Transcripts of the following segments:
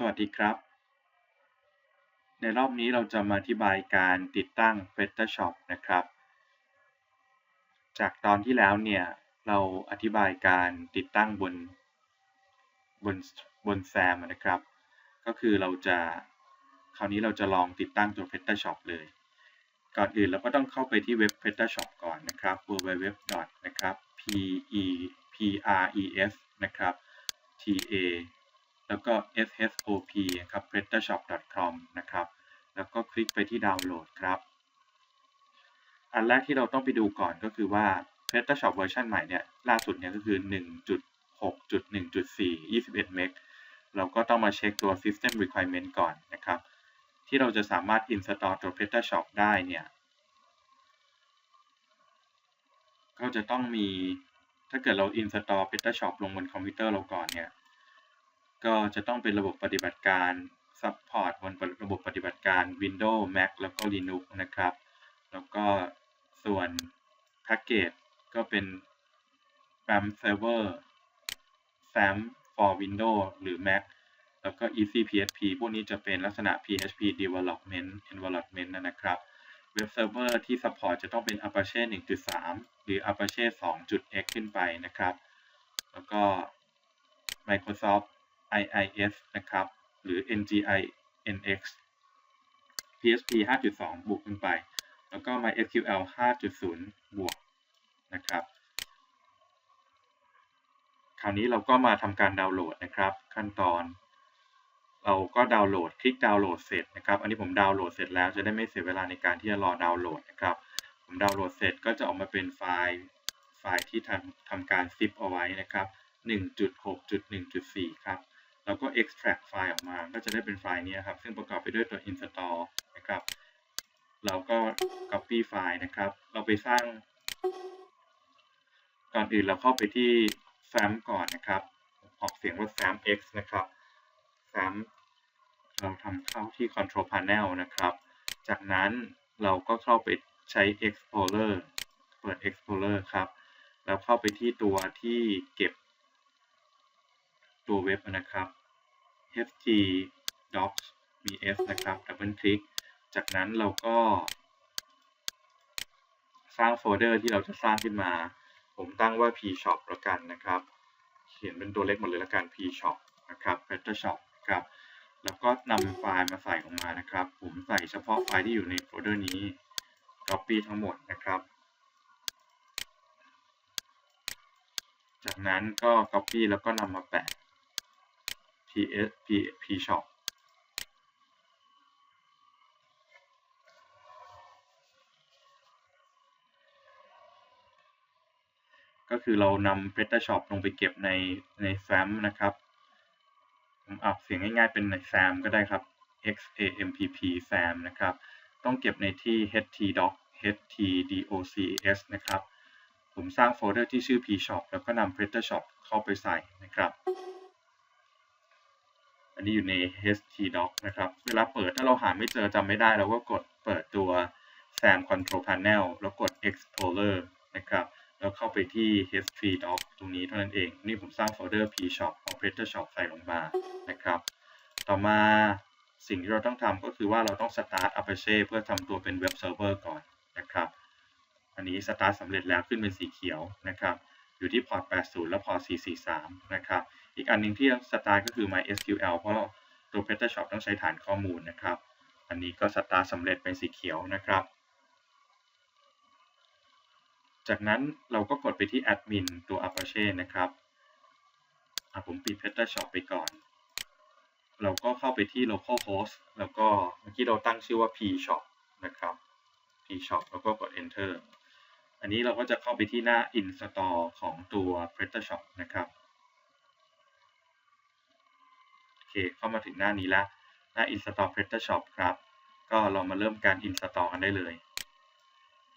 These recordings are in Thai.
สวัสดีครับ ในรอบนี้เราจะมาอธิบายการติดตั้ง Photoshop นะครับ จากตอนที่แล้วเนี่ย เราอธิบายการติดตั้งบนบนบนแซมนะครับ ก็คือเราจะคราวนี้เราจะลองติดตั้งตัว Photoshop เลย ก่อนอื่นเราก็ต้องเข้าไปที่เว็บ Photoshop ก่อนนะครับ www. นะครับ p e p r e s นะครับ t a แล้วก็ shop ครับ photoshop.com นะครับ แล้วก็คลิกไปที่ดาวน์โหลดครับ อันแรกที่เราต้องไปดูก่อนก็คือว่า Photoshop เวอร์ชันใหม่เนี่ยล่าสุดเนี่ยก็คือ 1.6.1.4 21เมกเราก็ต้องมาเช็คตัว System Requirement ก่อนนะครับ ที่เราจะสามารถ install ตัว Photoshop ได้เนี่ย ก็จะต้องมีถ้าเกิดเรา install Photoshop ลงบนคอมพิวเตอร์เราก่อนเนี่ย ก็จะต้องเป็นระบบปฏิบัติการซัพพอร์ตบนระบบปฏิบัติการ Windows Mac แล้วก็ Linux นะครับ แล้วก็ส่วนแพ็กเกจก็เป็น RAM Server SAM for Windows หรือ Mac แล้วก็ Easy PHP พวกนี้จะเป็นลักษณะ PHP Development Environment นะครับเว็บเซิร์ฟเวอร์ที่ซัพพอร์ตจะต้องเป็น Apache 1.3 หรือ Apache 2.x ขึ้นไปนะครับ แล้วก็ Microsoft IIS นะครับ หรือ NGI NX PHP 5.2 บวกขึ้นไป แล้วก็ MySQL 5.0 บวกนะครับ คราวนี้เราก็มาทำการดาวน์โหลดนะครับ ขั้นตอน เราก็ดาวน์โหลด คลิกดาวน์โหลดเสร็จนะครับ อันนี้ผมดาวน์โหลดเสร็จแล้วจะได้ไม่เสียเวลาในการที่จะรอดาวน์โหลดนะครับ ผมดาวน์โหลดเสร็จก็จะออกมาเป็นไฟล์ไฟล์ที่ทำทำการซิปเอาไว้นะครับ 1.6.1.4 ครับ แล้วก็ extract ไฟล์ออกมา ก็จะได้เป็นไฟล์นี้ครับ ซึ่งประกอบไปด้วยตัว install นะครับ เราก็ copy ไฟล์นะครับ เราไปสร้าง ก่อนอื่นเราเข้าไปที่ SAM ก่อนนะครับ ออกเสียงว่า SAM X นะครับ SAM เราทำเข้าที่ Control Panel นะครับ จากนั้นเราก็เข้าไปใช้ Explorer เปิด Explorer ครับ แล้วเข้าไปที่ตัวที่เก็บตัวเว็บนะครับ ht docs vs นะครับดับเบิลคลิก จากนั้นเราก็ สร้างโฟลเดอร์ที่เราจะสร้างขึ้นมา ผมตั้งว่า pshop ล้วกันนะครับ เขียนเป็นตัวเล็กหมดเลยล้วกัน pshop นะครับ photoshop ครับ แล้วก็นำไฟล์มาใส่ลงมานะครับ ผมใส่เฉพาะไฟล์ที่อยู่ในโฟลเดอร์นี้ copy ทั้งหมดนะครับ จากนั้นก็ copy แล้วก็นำมาแปะ ps p pshop ก็คือเรานำ Photoshop ลงไปเก็บในใน SAM นะครับ ผมออกเสียงง่ายๆเป็นใน SAM ก็ได้ครับ XAMPP SAM นะครับ ต้องเก็บในที่ htdoc htdocs นะครับ ผมสร้างโฟลเดอร์ที่ชื่อ pshop แล้วก็นำ Photoshop เข้าไปใส่นะครับ อันนี้อยู่ใน htdoc นะครับ เวลาเปิดถ้าเราหาไม่เจอจำไม่ได้เราก็กดเปิดตัว SAM Control Panel แล้วกด Explorer นะครับ แล้วเข้าไปที่ h3 doc ตรงนี้เท่านั้นเอง นี่ผมสร้างโฟลเดอร์ pshop ของ Photoshop ใส่ลงมานะครับ ต่อมาสิ่งที่เราต้องทำก็คือว่าเราต้อง start Apache เพื่อทำตัวเป็น web server ก่อนนะครับ อันนี้ start สำเร็จแล้วขึ้นเป็นสีเขียวนะครับ อยู่ที่พอร์ต 80 และพอร์ต 443 นะครับ อีกอันหนึ่งที่ start ก็คือ MySQL เพราะตัว Photoshop ต้องใช้ฐานข้อมูลนะครับ อันนี้ก็ start สำเร็จเป็นสีเขียวนะครับ จากนั้นเราก็กดไปที่ admin ตัว Apache นะครับผมปิด Photoshop ไปก่อน เราก็เข้าไปที่ localhost แล้วก็เมื่อกี้เราตั้งชื่อว่า pshop นะครับ pshop แล้วก็กด enter อันนี้เราก็จะเข้าไปที่หน้า install ของตัว Photoshop นะครับโอเคเข้ามาถึงหน้านี้แล้วหน้า install Photoshop ครับ ก็เรามาเริ่มการ install กันได้เลย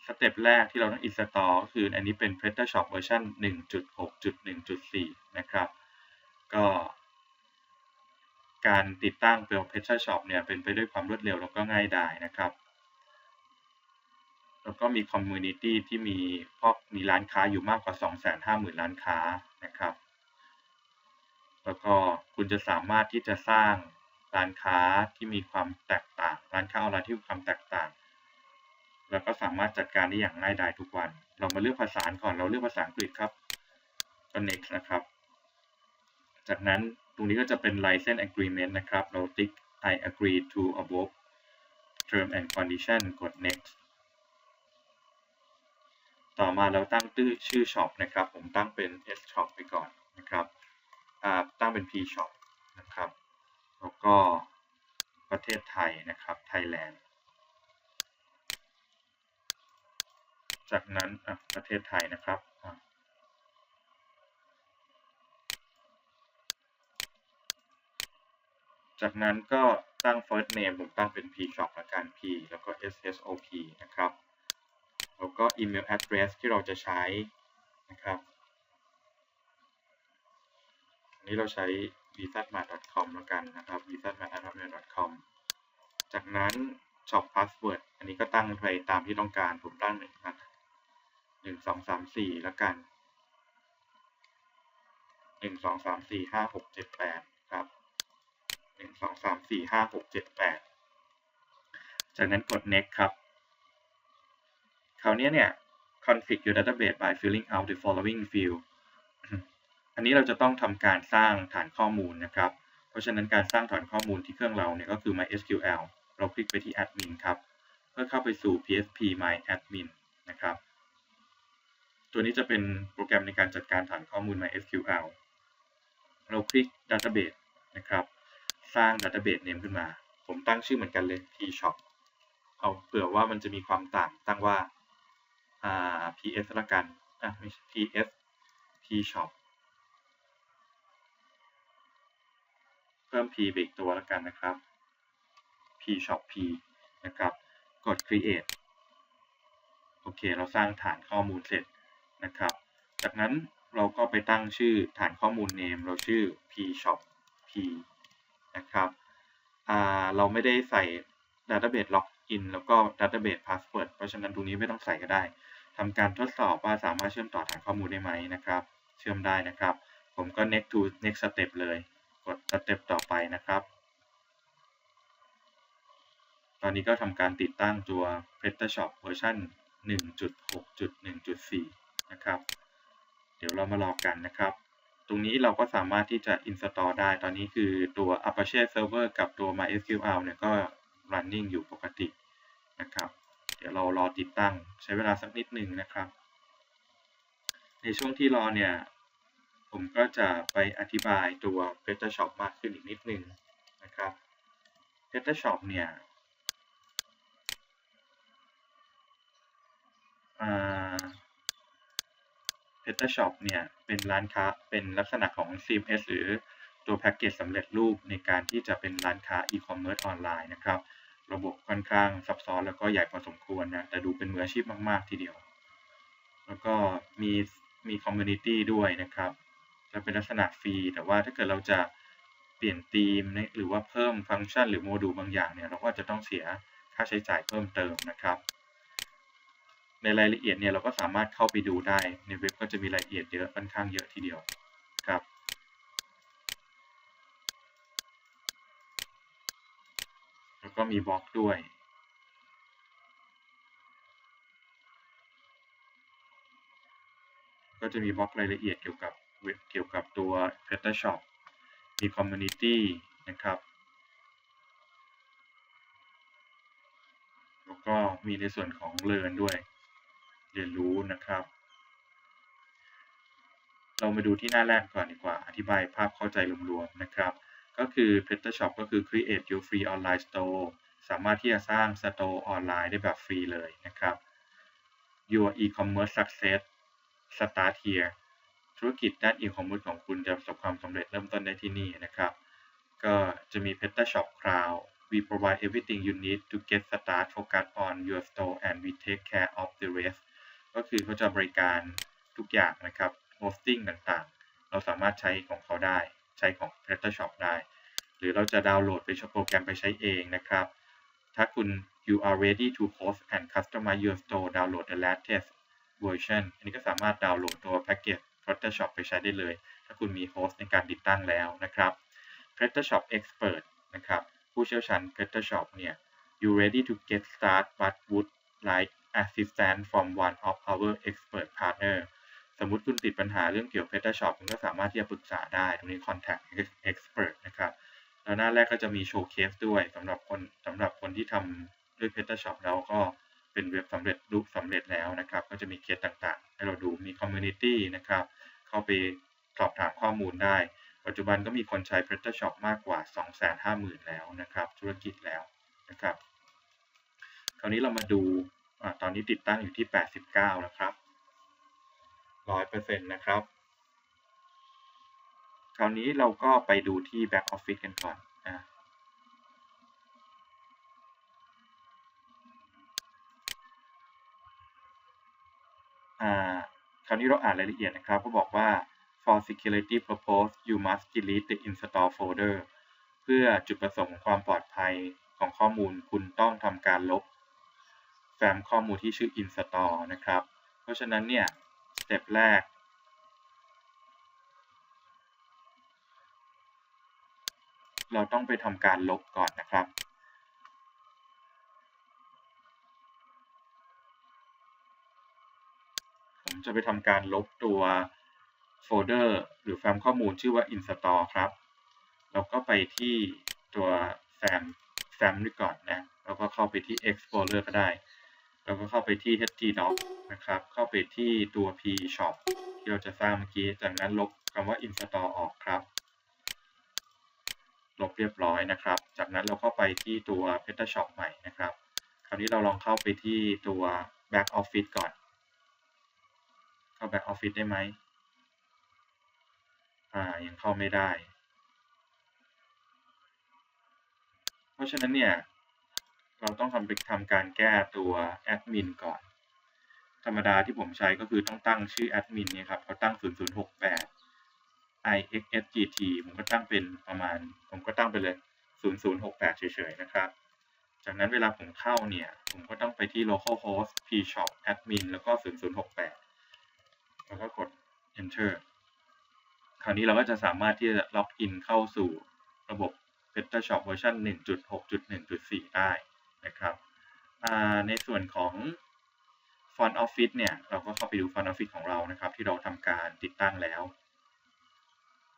สเต็ปแรกที่เราต้อง install ก็คืออันนี้เป็น Photoshop เวอร์ชัน1.6.1.4 นะครับ ก็การติดตั้งตัว Photoshop เนี่ยเป็นไปด้วยความรวดเร็วแล้วก็ง่ายดายนะครับ แล้วก็มีคอมมูนิตี้ที่มีพอกมีร้านค้าอยู่มากกว่า 250,000 ร้านค้านะครับ แล้วก็คุณจะสามารถที่จะสร้างร้านค้าที่มีความแตกต่าง ร้านค้าออนไลน์ที่มีความแตกต่าง แล้วก็สามารถจัดการได้อย่างง่ายดายทุกวัน เรามาเลือกภาษาก่อนเราเลือกภาษาอังกฤษครับ ก็ next นะครับ จากนั้นตรงนี้ก็จะเป็น license agreement นะครับ เราติ๊ก I agree to above term and condition กด next ต่อมาเราตั้งตื้อชื่อ shop นะครับ ผมตั้งเป็น s shop ไปก่อนนะครับตั้งเป็น p shop นะครับ แล้วก็ประเทศไทยนะครับ Thailand จากนั้นประเทศไทยนะครับจากนั้นก็ตั้ง first name ผมตั้งเป็น p shop ละกัน p แล้วก็ s s o p นะครับ แล้วก็ email address ที่เราจะใช้นะครับอันนี้เราใช้ visatma.com แล้วกันนะครับ visatma.com จากนั้น shop password อันนี้ก็ตั้งไปตามที่ต้องการผมตั้งหนึ่งหนึ่งสองสามสี่แล้วกันหนึ่งสองสามสี่ห้าหกเจ็ดแปดครับหนึ่งสองสามสี่ห้าหกเจ็ดแปดจากนั้นกด next ครับ คราวนี้เนี่ย config your database by filling out the following field อันนี้เราจะต้องทำการสร้างฐานข้อมูลนะครับ เพราะฉะนั้นการสร้างฐานข้อมูลที่เครื่องเราเนี่ยก็คือ MySQL เราคลิกไปที่ admin ครับ เพื่อเข้าไปสู่ PHP My Admin นะครับ ตัวนี้จะเป็นโปรแกรมในการจัดการฐานข้อมูล MySQL เราคลิก Database นะครับ สร้าง Database Name ขึ้นมา ผมตั้งชื่อเหมือนกันเลย T-shop เอาเผื่อว่ามันจะมีความต่างตั้งว่า PS ละกัน อะไม่ใช่ PS T-shop เพิ่ม p ไปอีกตัวแล้วกันนะครับ p shop p นะครับ กด create โอเค เราสร้างฐานข้อมูลเสร็จนะครับ จากนั้นเราก็ไปตั้งชื่อฐานข้อมูล name เราชื่อ p shop p นะครับ เราไม่ได้ใส่ database login แล้วก็ database password เพราะฉะนั้นตรงนี้ไม่ต้องใส่ก็ได้ ทำการทดสอบว่าสามารถเชื่อมต่อฐานข้อมูลได้ไหมนะครับ เชื่อมได้นะครับ ผมก็ next to next step เลย กดสเต็ปต่อไปนะครับ ตอนนี้ก็ทำการติดตั้งตัว PrestaShop เวอร์ชัน1.6.1.4 นะครับ เดี๋ยวเรามาลองกันนะครับ ตรงนี้เราก็สามารถที่จะ install ได้ ตอนนี้คือตัว Apache Server กับตัว MySQL เนี่ยก็ running อยู่ปกตินะครับ เดี๋ยวเรารอติดตั้งใช้เวลาสักนิดหนึ่งนะครับ ในช่วงที่รอเนี่ยผมก็จะไปอธิบายตัว p e t a s h o p มากขึ้นอีกนิดนึงนะครับ p e t a s h o p เนี่ย PrestaShop เนี่ยเป็นร้านค้าเป็นลักษณะของ CMS หรือตัวแพ็กเกจสำเร็จรูปในการที่จะเป็นร้านค้า e-commerce ออนไลน์นะครับ ค่อนข้างซับซ้อนแล้วก็ใหญ่พอสมควรนะแต่ดูเป็นมืออาชีพมากๆทีเดียว แล้วก็มีมีคอมมูนิตี้ด้วยนะครับจะเป็นลักษณะฟรี แต่ว่าถ้าเกิดเราจะเปลี่ยนธีมหรือว่าเพิ่มฟังก์ชันหรือโมดูลบางอย่างเนี่ยเราก็จะต้องเสียค่าใช้จ่ายเพิ่มเติมนะครับ ในรายละเอียดเนี่ยเราก็สามารถเข้าไปดูได้ในเว็บก็จะมีรายละเอียดเยอะค่อนข้างเยอะทีเดียวครับ แล้วก็มีบล็อกด้วย ก็จะมีบล็อกรายละเอียดเกี่ยวกับเกี่ยวกับตัว PrestaShop มี Community นะครับ แล้วก็มีในส่วนของ Learn ด้วย เรียนรู้นะครับ เรามาดูที่หน้าแรกก่อนดีกว่า อธิบายภาพเข้าใจรวมๆนะครับ ก็คือ PrestaShop ก็คือ Create your free online store สามารถที่จะสร้าง store ออนไลน์ได้แบบฟรีเลยนะครับ Your e-commerce success start here ธุรกิจด้านอีคอมเมิร์ซของคุณจะประสบความสำเร็จเริ่มต้นได้ที่นี่นะครับ ก็จะมี PetaShop Cloud we provide everything you need to get started focus on your store and we take care of the rest ก็คือเขาจะบริการทุกอย่างนะครับ hosting ต่างๆ เราสามารถใช้ของเขาได้ ใช้ของ PetaShop ได้ หรือเราจะดาวน์โหลดไปใช้โปรแกรมไปใช้เองนะครับ ถ้าคุณ you are ready to host and customize your store download the latest version อันนี้ก็สามารถดาวน์โหลดตัวแพ็กเกจ Photoshop ไปใช้ได้เลย ถ้าคุณมีโฮสต์ในการติดตั้งแล้วนะครับ Photoshop Expert นะครับผู้เชี่ยวชาญ PrestaShop เนี่ย you ready to get start but would like assistance from one of our expert partner สมมติคุณติดปัญหาเรื่องเกี่ยวกับ PrestaShop คุณก็สามารถที่จะปรึกษาได้ตรงนี้ contact expert นะครับแล้วหน้าแรกก็จะมีโชว์เคสด้วยสำหรับคนสำหรับคนที่ทำด้วย PrestaShop แล้วก็เป็นเว็บสำเร็จรูปสำเร็จแล้วนะครับ ก็จะมีเคสต่างๆ ให้เราดูมี community นะครับ เข้าไปสอบถามข้อมูลได้ ปัจจุบันก็มีคนใช้ PrestaShop มากกว่า 250,000 แล้วนะครับ ธุรกิจแล้วนะครับ คราวนี้เรามาดูอตอนนี้ติดตั้งอยู่ที่ 89 แล้วครับ 100%นะครับ คราวนี้เราก็ไปดูที่ Back Office กันก่อนอะคราวนี้เราอ่านรายละเอียดนะครับ ก็บอกว่า for security purpose you must delete the install folder เพื่อจุดประสงค์ของความปลอดภัยของข้อมูลคุณต้องทำการลบ แฟ้มข้อมูลที่ชื่อ install นะครับ เพราะฉะนั้นเนี่ย สเต็ปแรก เราต้องไปทำการลบก่อนนะครับผมจะไปทำการลบตัวโฟลเดอร์หรือแฟ้มข้อมูลชื่อว่า install ครับ เราก็ไปที่ตัวแฟ้มแฟ้มนี้ก่อนนะ แล้วก็เข้าไปที่ explorer ก็ได้ แล้วก็เข้าไปที่ htdoc นะครับ เข้าไปที่ตัว pshop ที่เราจะสร้างเมื่อกี้ จากนั้นลบคำว่า install ออกครับ ลบเรียบร้อยนะครับ จากนั้นเราเข้าไปที่ตัว p e t a shop ใหม่นะครับ คราวนี้เราลองเข้าไปที่ตัว Back Office ก่อน เข้า Back Office ได้ไหมอ่า ยังเข้าไม่ได้ เพราะฉะนั้นเนี่ย เราต้องทำไปทำการแก้ตัวแอดมินก่อน ธรรมดาที่ผมใช้ก็คือต้องตั้งชื่อแอดมินเนี่ยครับเขาตั้ง 0068 ixsgt ผมก็ตั้งเป็นประมาณ ผมก็ตั้งไปเลย 0068 เฉยๆ นะครับ จากนั้นเวลาผมเข้าเนี่ย ผมก็ต้องไปที่ localhost pshop admin แล้วก็ 0068 แล้วก็กด enter คราวนี้เราก็จะสามารถที่จะล็อกอินเข้าสู่ระบบ peta shop เวอร์ชัน1.6.1.4 ได้ นะครับในส่วนของ Font Office เนี่ย เราก็เข้าไปดู Font Office ของเรานะครับ ที่เราทำการติดตั้งแล้ว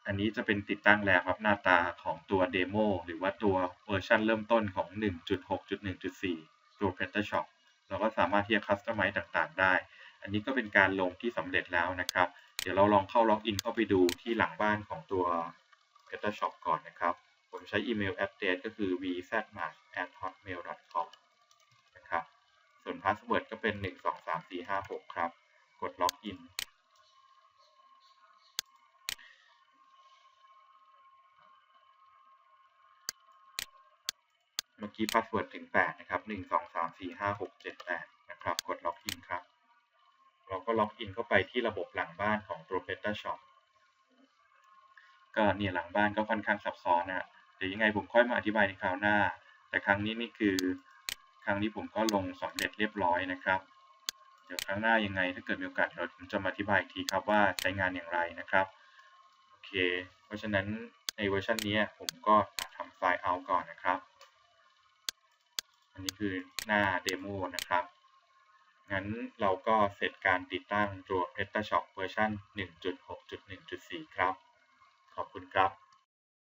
อันนี้จะเป็นติดตั้งแล้วครับหน้าตาของตัวเดโมหรือว่าตัวเวอร์ชันเริ่มต้นของ 1.6.1.4 ตัว PrestaShop เราก็สามารถที่จะคัสตอมไมซ์ต่างๆ ได้ อันนี้ก็เป็นการลงที่สำเร็จแล้วนะครับ เดี๋ยวเราลองเข้าล็อกอินเข้าไปดูที่หลังบ้านของตัว PrestaShop ก่อนนะครับ ผมใช้อีเมล address ก็คือ vzmarch@hotmail.com นะครับ ส่วนพาสเวิร์ดก็เป็น 123456 ครับ กดล็อกอิน เมื่อกี้พาสเวิร์ดถึง 8 นะครับ 1234567นะครับ กดล็อกอินครับ เราก็ล็อกอินเข้าไปที่ระบบหลังบ้านของตัว PrestaShop ก็เนี่ยหลังบ้านก็ค่อนข้างซับซ้อนนะ ดี๋ยวยังไงผมค่อยมาอธิบายในคราวหน้า แต่ครั้งนี้นี่คือ ครั้งนี้ผมก็ลงสำเร็จเรียบร้อยนะครับ เดี๋ยวครั้งหน้ายังไง ถ้าเกิดมีโอกาสเราผมจะมาอธิบายอีกทีครับว่าใช้งานอย่างไรนะครับโอเค เพราะฉะนั้นในเวอร์ชันนี้ผมก็ทำไฟล์เอาก่อนนะครับ อันนี้คือหน้าเดโมนะครับงั้นเราก็เสร็จการติดตั้งตัว PrestaShop เวอร์ชัน1.6.1.4 ครับ ขอบคุณครับ